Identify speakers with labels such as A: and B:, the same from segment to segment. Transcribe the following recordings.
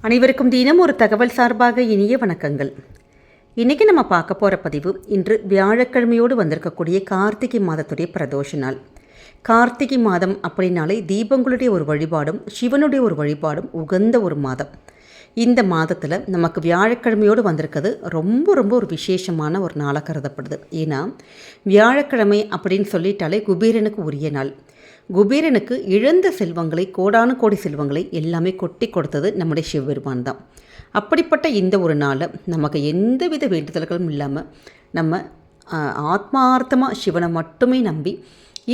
A: அனைவருக்கும் தினம் ஒரு தகவல் சார்பாக இனிய வணக்கங்கள். இன்றைக்கி நம்ம பார்க்க போகிற பதிவு இன்று வியாழக்கிழமையோடு வந்திருக்கக்கூடிய கார்த்திகை மாதத்துடைய பிரதோஷ நாள். கார்த்திகை மாதம் அப்படின்னாலே தீபங்களுடைய ஒரு வழிபாடும் சிவனுடைய ஒரு வழிபாடும் உகந்த ஒரு மாதம். இந்த மாதத்தில் நமக்கு வியாழக்கிழமையோடு வந்திருக்கிறது ரொம்ப ரொம்ப ஒரு விசேஷமான ஒரு நாளாக கருதப்படுது. ஏன்னா வியாழக்கிழமை அப்படின்னு சொல்லிட்டாலே குபீரனுக்கு உரிய நாள். குபீரனுக்கு இழந்த செல்வங்களை கோடானு கோடி செல்வங்களை எல்லாமே கொட்டி கொடுத்தது நம்முடைய சிவபெருமான் தான். அப்படிப்பட்ட இந்த ஒரு நாளில் நமக்கு எந்தவித வேண்டுதல்களும் இல்லாமல் நம்ம ஆத்மார்த்தமாக சிவனை மட்டுமே நம்பி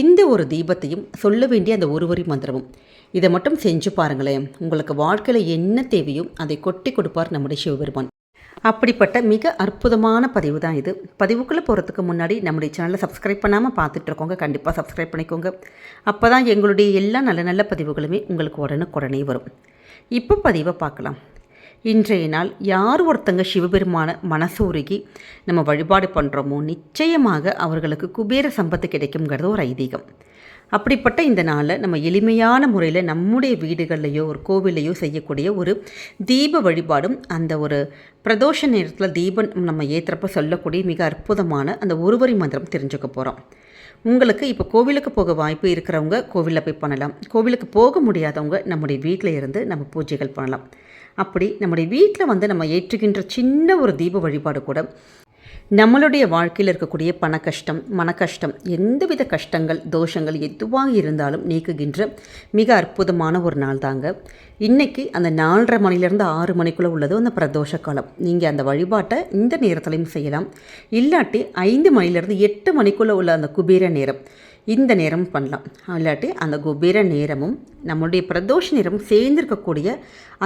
A: இந்த ஒரு தீபத்தையும் சொல்ல வேண்டிய அந்த ஒரு வரி மந்திரமும். இதை மட்டும் செஞ்சு பாருங்களேன். உங்களுக்கு வாழ்க்கையில் என்ன தேவையோ அதை கொட்டி கொடுப்பார் நம்முடைய சிவபெருமான். அப்படிப்பட்ட மிக அற்புதமான பதிவு தான் இது. பதிவுக்குள்ளே போகிறதுக்கு முன்னாடி நம்முடைய சேனலை சப்ஸ்கிரைப் பண்ணாமல் பார்த்துட்ருக்கோங்க கண்டிப்பாக சப்ஸ்கிரைப் பண்ணிக்கோங்க. அப்போ தான் எங்களுடைய எல்லா நல்ல நல்ல பதிவுகளுமே உங்களுக்கு உடனுக்குடனே வரும். இப்போ பதிவை பார்க்கலாம். இன்றைய நாள் யார் ஒருத்தங்க சிவபெருமான மனசு உருகி நம்ம வழிபாடு பண்ணுறோமோ நிச்சயமாக அவர்களுக்கு குபேர சம்பத்து கிடைக்குங்கிறது ஒரு ஐதீகம். அப்படிப்பட்ட இந்த நாளில் நம்ம எளிமையான முறையில் நம்முடைய வீடுகள்லையோ ஒரு கோவிலையோ செய்யக்கூடிய ஒரு தீப வழிபாடும் அந்த ஒரு பிரதோஷ நேரத்தில் தீபம் நம்ம ஏற்றுறப்ப சொல்லக்கூடிய மிக அற்புதமான அந்த ஒருவரி மந்திரம் தெரிஞ்சுக்க போகிறோம் உங்களுக்கு இப்போ கோவிலுக்கு போக வாய்ப்பு இருக்கிறவங்க கோவிலில் போய் பண்ணலாம். கோவிலுக்கு போக முடியாதவங்க நம்முடைய வீட்டில் இருந்து நம்ம பூஜைகள் பண்ணலாம். அப்படி நம்முடைய வீட்டில் வந்து நம்ம ஏற்றுகின்ற சின்ன ஒரு தீப வழிபாடு கூட நம்மளுடைய வாழ்க்கையில் இருக்கக்கூடிய பண கஷ்டம் மன கஷ்டம் எந்தவித கஷ்டங்கள் தோஷங்கள் எதுவாக இருந்தாலும் நீக்குகின்ற மிக அற்புதமான ஒரு நாள் தாங்க. இன்றைக்கி அந்த நாலரை மணிலேருந்து ஆறு மணிக்குள்ளே உள்ளது அந்த பிரதோஷ காலம். நீங்கள் அந்த வழிபாட்டை இந்த நேரத்துலையும் செய்யலாம். இல்லாட்டி ஐந்து மணிலேருந்து எட்டு மணிக்குள்ளே உள்ள அந்த குபேர நேரம். இந்த நேரம் பண்ணலாம். இல்லாட்டி அந்த குபேர நேரமும் நம்மளுடைய பிரதோஷ நேரமும் சேர்ந்திருக்கக்கூடிய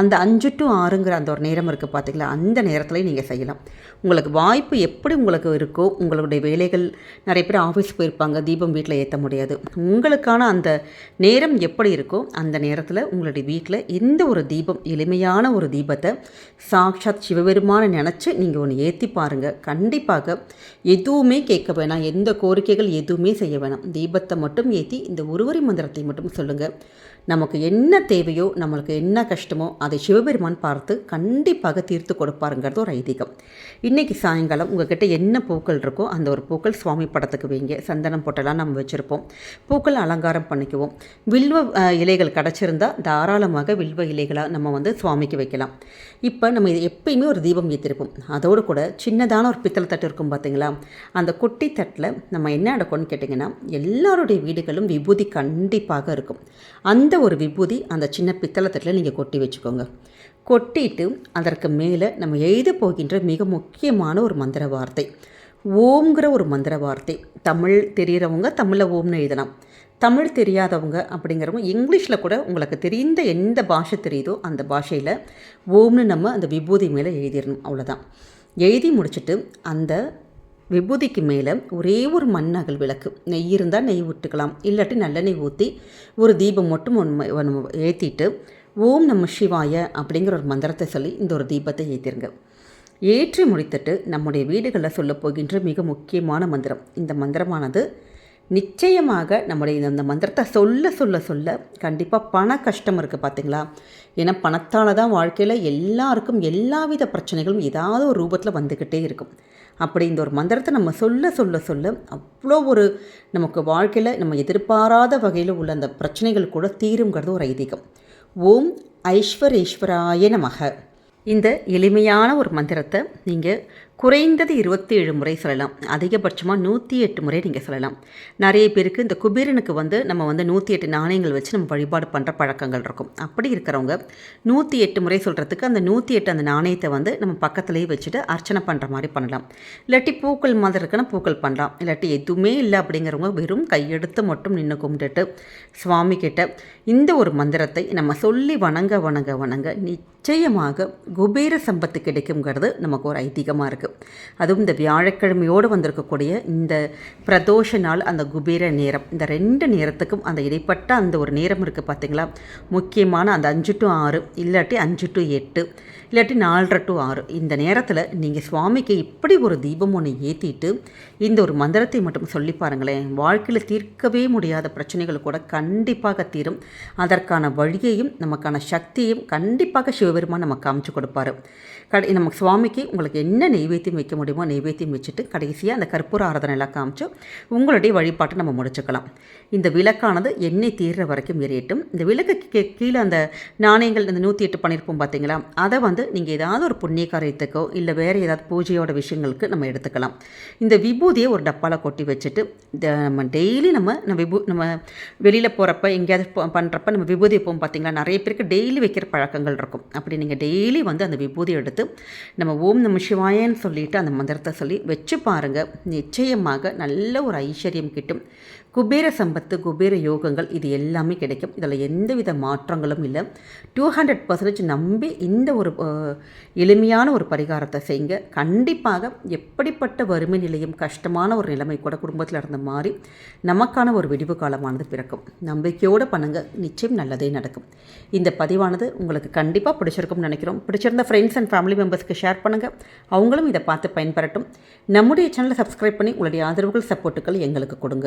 A: அந்த அஞ்சு டு ஆறுங்கிற அந்த ஒரு நேரம் இருக்குது பார்த்தீங்களா அந்த நேரத்துலையும் நீங்கள் செய்யலாம். உங்களுக்கு வாய்ப்பு எப்படி உங்களுக்கு இருக்கோ உங்களுடைய வேலைகள் நிறைய பேர் ஆஃபீஸ் போயிருப்பாங்க தீபம் வீட்டில் ஏற்ற முடியாது. உங்களுக்கான அந்த நேரம் எப்படி இருக்கோ அந்த நேரத்தில் உங்களுடைய வீட்டில் எந்த ஒரு தீபம் எளிமையான ஒரு தீபத்தை சாக்ஷாத் சிவபெருமானை நினச்சி நீங்கள் ஒன்று ஏற்றி பாருங்கள் கண்டிப்பாக எதுவுமே கேட்க வேணாம். எந்த கோரிக்கைகள் எதுவுமே செய்ய வேணாம். தீபத்தை மட்டும் ஏற்றி இந்த ஒருவரி மந்திரத்தை மட்டும் சொல்லுங்கள் நமக்கு என்ன தேவையோ நம்மளுக்கு என்ன கஷ்டமோ அதை சிவபெருமான் பார்த்து கண்டிப்பாக தீர்த்து கொடுப்பாருங்கிறது ஒரு ஐதீகம். இன்றைக்கி சாயங்காலம் உங்ககிட்ட என்ன பூக்கள் இருக்கோ அந்த ஒரு பூக்கள் சுவாமி படத்துக்கு வைங்க. சந்தனம் போட்டெல்லாம் நம்ம வச்சுருப்போம். பூக்கள் அலங்காரம் பண்ணிக்குவோம். வில்வ இலைகள் கிடச்சிருந்தா தாராளமாக வில்வ இலைகளாக நம்ம வந்து சுவாமிக்கு வைக்கலாம். இப்போ நம்ம இது எப்பயுமே ஒரு தீபம் ஏற்றிருப்போம் அதோடு கூட சின்னதான ஒரு பித்தளை தட்டு இருக்கும் பார்த்தீங்களா அந்த குட்டி தட்டில் நம்ம என்ன நடக்கும்னு கேட்டிங்கன்னா எல்லாருடைய வீடுகளும் விபூதி கண்டிப்பாக இருக்கும். அந்த ஒரு விபூதி அந்த சின்ன பித்தளை தட்டில் நீங்கள் கொட்டி வச்சுக்கோங்க. கொட்டிட்டு அதற்கு மேலே நம்ம எழுத போகின்ற மிக முக்கியமான ஒரு மந்திர வார்த்தை. ஓம்ங்கிற ஒரு மந்திர வார்த்தை. தமிழ் தெரிகிறவங்க தமிழில் ஓம்னு எழுதலாம். தமிழ் தெரியாதவங்க அப்படிங்கிறவங்க இங்கிலீஷில் கூட உங்களுக்கு தெரிந்த எந்த பாஷை தெரியுதோ அந்த பாஷையில் ஓம்னு நம்ம அந்த விபூதி மேலே எழுதிடணும். அவ்வளோதான் எழுதி முடிச்சுட்டு அந்த விபூதிக்கு மேலே ஒரே ஒரு மண்ணகல் விளக்கு. நெய் இருந்தால் நெய் விட்டுக்கலாம் இல்லாட்டி நல்லெண்ணெய் ஊற்றி ஒரு தீபம் மட்டும் ஒன்று ஒன்று ஏற்றிட்டு ஓம் நம்ம சிவாய அப்படிங்கிற ஒரு மந்திரத்தை சொல்லி இந்த ஒரு தீபத்தை ஏற்றிருங்க ஏற்றி முடித்துட்டு நம்முடைய வீடுகளில் சொல்லப் போகின்ற மிக முக்கியமான மந்திரம். இந்த மந்திரமானது நிச்சயமாக நம்முடைய இந்த- மந்திரத்தை சொல்ல சொல்ல சொல்ல கண்டிப்பாக பண கஷ்டம் இருக்குது பார்த்தீங்களா ஏன்னா பணத்தால் தான் வாழ்க்கையில் எல்லாருக்கும் எல்லாவித பிரச்சனைகளும் ஏதாவது ஒரு ரூபத்தில் வந்துக்கிட்டே இருக்கும். அப்படி இந்த ஒரு மந்திரத்தை நம்ம சொல்ல சொல்ல சொல்ல அவ்வளோ ஒரு நமக்கு வாழ்க்கையில் நம்ம எதிர்பாராத வகையில் உள்ள அந்த பிரச்சனைகள் கூட தீருங்கிறது ஒரு ஐதீகம். ஓம் ஐஸ்வரேஸ்வராய நமக. இந்த எளிமையான ஒரு மந்திரத்தை நீங்கள் குறைந்தது இருபத்தி ஏழு முறை சொல்லலாம். அதிகபட்சமாக நூற்றி எட்டு முறை நீங்கள் சொல்லலாம். நிறைய பேருக்கு இந்த குபேரனுக்கு வந்து நம்ம வந்து நூற்றி எட்டு நாணயங்கள் வச்சு நம்ம வழிபாடு பண்ணுற பழக்கங்கள் இருக்கும். அப்படி இருக்கிறவங்க நூற்றி எட்டு முறை சொல்கிறதுக்கு அந்த நூற்றி எட்டு அந்த நாணயத்தை வந்து நம்ம பக்கத்துலேயே வச்சுட்டு அர்ச்சனை பண்ணுற மாதிரி பண்ணலாம். இல்லாட்டி பூக்கள் மாதிரி இருக்குன்னா பூக்கள் பண்ணலாம். இல்லாட்டி எதுவுமே இல்லை அப்படிங்கிறவங்க வெறும் கையெடுத்து மட்டும் நின்று கும்பிட்டுட்டு சுவாமி கிட்ட இந்த ஒரு மந்திரத்தை நம்ம சொல்லி வணங்க வணங்க வணங்க நிச்சயமாக குபேர சம்பத்து கிடைக்குங்கிறது நமக்கு ஒரு ஐதீகமாக இருக்குது இருக்குது அதுவும் இந்த வியாழக்கிழமையோடு வந்திருக்கக்கூடிய இந்த பிரதோஷ நாள் அந்த குபேர நேரம். இந்த ரெண்டு நேரத்துக்கும் அந்த இடைப்பட்ட அந்த ஒரு நேரம் இருக்குது பார்த்தீங்களா முக்கியமான அந்த அஞ்சு டு ஆறு இல்லாட்டி அஞ்சு டு எட்டு இல்லாட்டி நாலரை டு ஆறு. இந்த நேரத்தில் நீங்கள் சுவாமிக்கு இப்படி ஒரு தீபம் ஒன்று ஏற்றிட்டு இந்த ஒரு மந்திரத்தை மட்டும் சொல்லி பாருங்களேன். வாழ்க்கையில் தீர்க்கவே முடியாத பிரச்சனைகள் கூட கண்டிப்பாக தீரும். அதற்கான வழியையும் நமக்கான சக்தியையும் கண்டிப்பாக சிவபெருமான் நமக்கு காமிச்சு கொடுப்பாரு. கடை நம்ம சுவாமிக்கு உங்களுக்கு என்ன நெய்வேத்தியம் வைக்க முடியுமோ நெய்வேத்தியம் வச்சுட்டு கடைசியாக அந்த கற்பூர ஆராதனை எல்லாம் காமிச்சு உங்களுடைய வழிபாட்டை நம்ம முடிச்சுக்கலாம். இந்த விளக்கானது எண்ணெய் தீர்ற வரைக்கும் எரியட்டும். இந்த விளக்கு கீழே அந்த நாணயங்கள் இந்த நூற்றி எட்டு பண்ணியிருப்போம் பார்த்தீங்களா அதை வந்து நீங்கள் ஏதாவது ஒரு புண்ணிய காரியத்துக்கோ இல்லை வேறு ஏதாவது பூஜையோட விஷயங்களுக்கு நம்ம எடுத்துக்கலாம். இந்த விபூதியை ஒரு டப்பாவில் கொட்டி வச்சுட்டு நம்ம டெய்லி நம்ம நம்ம விபூ நம்ம வெளியில் போகிறப்ப எங்கேயாவது பண்ணுறப்ப நம்ம விபூதி போகும் பார்த்தீங்களா நிறைய பேருக்கு டெய்லி வைக்கிற பழக்கங்கள் இருக்கும். அப்படி நீங்கள் டெய்லி வந்து அந்த விபூதி எடுத்து நம்ம ஓம் நம சிவாயன்னு சொல்லிட்டு அந்த மந்திரத்தை சொல்லி வச்சு பாருங்கள் நிச்சயமாக நல்ல ஒரு ஐஸ்வர்யம் கிட்டும். குபேர சம்பத்து குபேர யோகங்கள் இது எல்லாமே கிடைக்கும். இதில் எந்தவித மாற்றங்களும் இல்லை. டூ ஹண்ட்ரட் பர்சன்டேஜ் நம்பி இந்த ஒரு எளிமையான ஒரு பரிகாரத்தை செய்யுங்க. கண்டிப்பாக எப்படிப்பட்ட வறுமை நிலையும் கஷ்டமான ஒரு நிலைமை கூட குடும்பத்தில் இருந்த மாதிரி நமக்கான ஒரு விடிவு காலமானது பிறக்கும். நம்பிக்கையோடு பண்ணுங்கள் நிச்சயம் நல்லதே நடக்கும். இந்த பதிவானது உங்களுக்கு கண்டிப்பாக பிடிச்சிருக்கும்னு நினைக்கிறோம். பிடிச்சிருந்த ஃப்ரெண்ட்ஸ் அண்ட் ஃபேமிலி மெம்பர்ஸ்க்கு ஷேர் பண்ணுங்கள் அவங்களும் இதை பார்த்து பயன்பெறட்டும். நம்முடைய சேனலை சப்ஸ்கிரைப் பண்ணி உங்களுடைய ஆதரவுகள் சப்போர்ட்டுகள் எங்களுக்கு கொடுங்க.